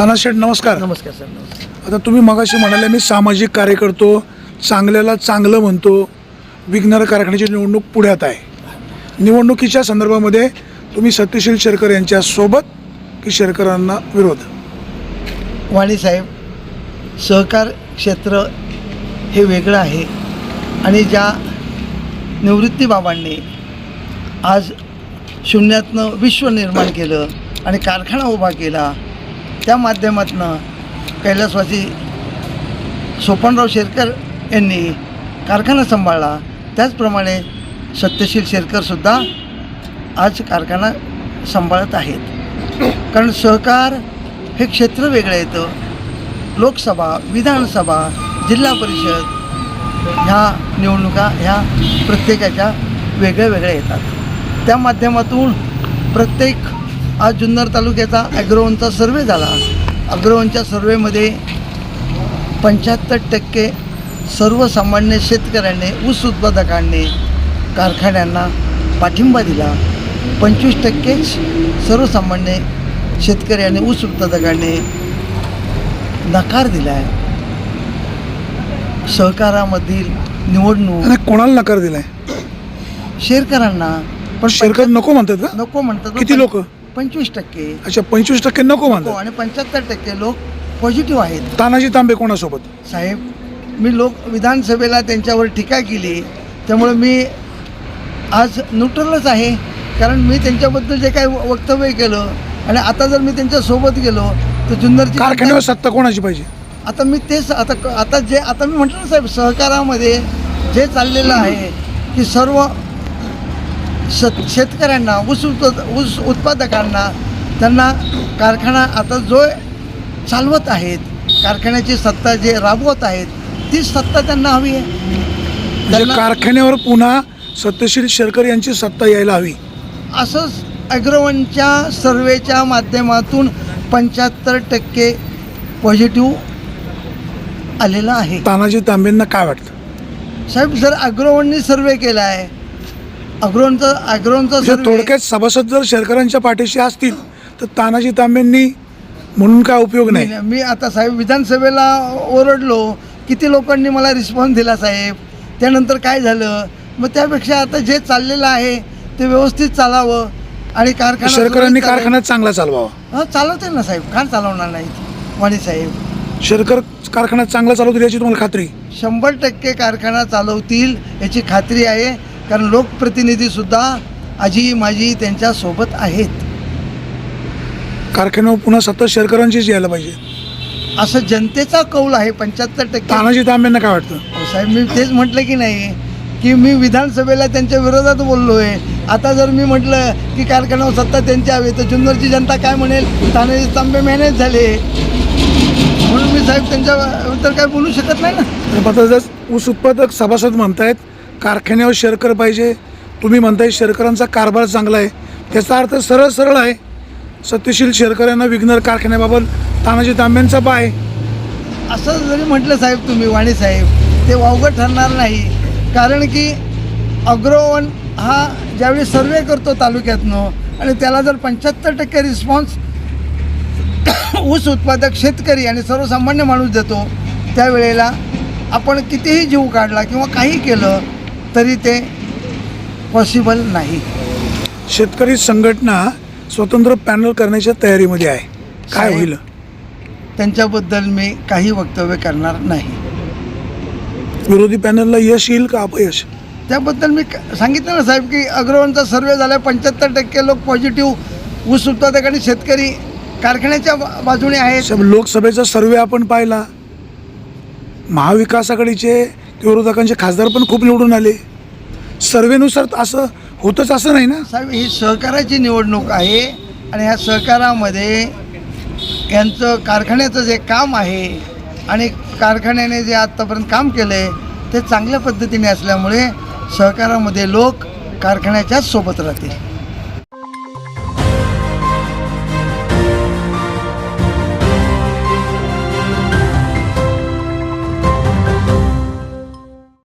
तानाशेठ नमस्कार. नमस्कार सर नमस्कार. आता तुम्ही मगाशी म्हणाले मी सामाजिक कार्य करतो चांगल्याला चांगलं म्हणतो विघ्नर कारखान्याची निवडणूक पुढ्यात आहे. निवडणुकीच्या संदर्भामध्ये तुम्ही सत्यशील शेरकर यांच्या सोबत की शेरकरांना विरोध? वाणी साहेब सहकार क्षेत्र हे वेगळं आहे आणि ज्या निवृत्ती बाबांनी आज शून्यातनं विश्व निर्माण केलं आणि कारखाना उभा केला त्या माध्यमातून कैलासवासी सोपनराव शेरकर यांनी कारखाना सांभाळला. त्याचप्रमाणे सत्यशील शेरकरसुद्धा आज कारखाना सांभाळत आहेत. कारण सहकार हे क्षेत्र वेगळं येतं लोकसभा विधानसभा जिल्हा परिषद ह्या निवडणुका ह्या प्रत्येकाच्या वेगळ्या वेगळ्या येतात. त्या माध्यमातून प्रत्येक आज जुन्नर तालुक्याचा ॲग्रोवनचा सर्वे झाला. अग्रोवनच्या सर्वेमध्ये पंच्याहत्तर टक्के सर्वसामान्य शेतकऱ्यांनी ऊस उत्पादकांनी कारखान्यांना पाठिंबा दिला. पंचवीस टक्केच सर्वसामान्य शेतकऱ्यांनी ऊस उत्पादकांनी नकार दिला आहे सहकारामधील निवडणूक कोणाला नकार दिलाय? शेरकरांना. पण शेरकर नको म्हणतात नको म्हणतात. किती लोक? पंचवीस टक्के. अच्छा पंचवीस टक्के नको हो म्हणतात आणि पंच्याहत्तर टक्के लोक पॉझिटिव्ह आहेत. तानाजी तांबे कोणासोबत? साहेब मी लोक विधानसभेला त्यांच्यावर टीका केली. त्यामुळे मी आज न्यूट्रलच आहे. कारण मी त्यांच्याबद्दल जे काही व- वक्तव्य केलं आणि आता जर मी त्यांच्यासोबत गेलो तर जुन्नरची कारखान्यावर सत्ता कोणाची पाहिजे? आता मी तेच आता आता जे आता मी म्हटलं ना साहेब सहकारामध्ये जे चाललेलं आहे की सर्व शेत शेतकऱ्यांना ऊस ऊस उत्पादकांना त्यांना कारखाना आता जो चालवत आहेत कारखान्याची सत्ता जे राबवत आहेत तीच सत्ता त्यांना हवी आहे. म्हणजे कारखान्यावर पुन्हा सत्यशील शेरकर यांची सत्ता यायला हवी. असंच ॲग्रोवनच्या सर्वेच्या माध्यमातून पंच्याहत्तर टक्के पॉझिटिव्ह आलेलं आहे. तानाजी तांबेंना काय वाटतं? साहेब जर अग्रोवननी सर्वे केला आहे म्हणजे सर्वे थोडक्यात सभासद जर शेरकरांच्या पाठीशी असतील तर तानाजी तांबेंनी म्हणून काय उपयोग नाही? मी आता साहेब विधानसभेला ओरडलो. किती लोकांनी मला रिस्पॉन्स दिला साहेब? त्यानंतर काय झालं? मग त्यापेक्षा आता जे चाललेलं आहे ते व्यवस्थित चालावं आणि कारखाना चालावं. कारखाना चांगला चालवावा. हं चालवते ना साहेब. का चालवणार नाहीत वाणी साहेब. शेरकर कारखाना चांगला चालवतील याची तुम्हाला खात्री? शंभर टक्के कारखाना चालवतील याची खात्री आहे. कारण लोकप्रतिनिधीसुद्धा आजी माझी त्यांच्यासोबत आहेत. कारखान्यावर पुन्हा सत्ता शेरकरांचीच यायला पाहिजे. असं जनतेचा कौल आहे पंच्याहत्तर टक्के. तानाजी तांबेंना काय वाटतं? अहो साहेब मी तेच म्हटलं की नाही की मी विधानसभेला त्यांच्या विरोधात बोललो आहे आता जर मी म्हटलं की कारखान्यावर सत्ता त्यांची हवी तर जुन्नरची जनता काय म्हणेल? तानाजी तांबे मॅनेज झाले. म्हणून मी साहेब त्यांच्याबद्दल काय बोलू शकत नाही ना? तर आता जर ऊस उत्पादक सभासद म्हणतायत कारखान्यावर शेरकर पाहिजे. तुम्ही म्हणताय शेरकरांचा कारभार चांगला आहे. त्याचा अर्थ सरळ सरळ आहे. सत्यशील शेरकर यांना विघ्नर कारखान्याबाबत तानाजी तांब्यांचा पाय. असं जरी म्हटलं साहेब तुम्ही वाणी साहेब ते वावगं ठरणार नाही. कारण की अग्रोवन हा ज्यावेळी सर्वे करतो तालुक्यातनं आणि त्याला जर पंच्याहत्तर टक्के रिस्पॉन्स ऊस उत्पादक शेतकरी आणि सर्वसामान्य माणूस देतो त्यावेळेला आपण कितीही जीव काढला किंवा काही केलं तरी ते पॉसिबल नाही. शेतकरी संघटना स्वतंत्र पॅनल करण्याच्या तयारीमध्ये आहे. काय होईल? त्यांच्याबद्दल मी काही वक्तव्य करणार नाही. विरोधी पॅनलला यश येईल का अपयश? त्याबद्दल मी सांगितलं ना साहेब की अग्रवनचा सर्वे झाला पंच्याहत्तर टक्के लोक पॉझिटिव्ह ऊस उत्पादक आणि शेतकरी कारखान्याच्या बाजूने आहेत. लोकसभेचा सर्वे आपण पाहिला. महाविकास आघाडीचे विरोधकांचे खासदार पण खूप निवडून आले. सर्वेनुसार असं होतच असं नाही ना? साहेब ही सहकाराची निवडणूक आहे आणि ह्या सहकारामध्ये यांचं कारखान्याचं जे काम आहे आणि कारखान्याने जे आत्तापर्यंत काम केलं आहे ते चांगल्या पद्धतीने असल्यामुळे सहकारामध्ये लोक कारखान्याच्याच सोबत राहतील.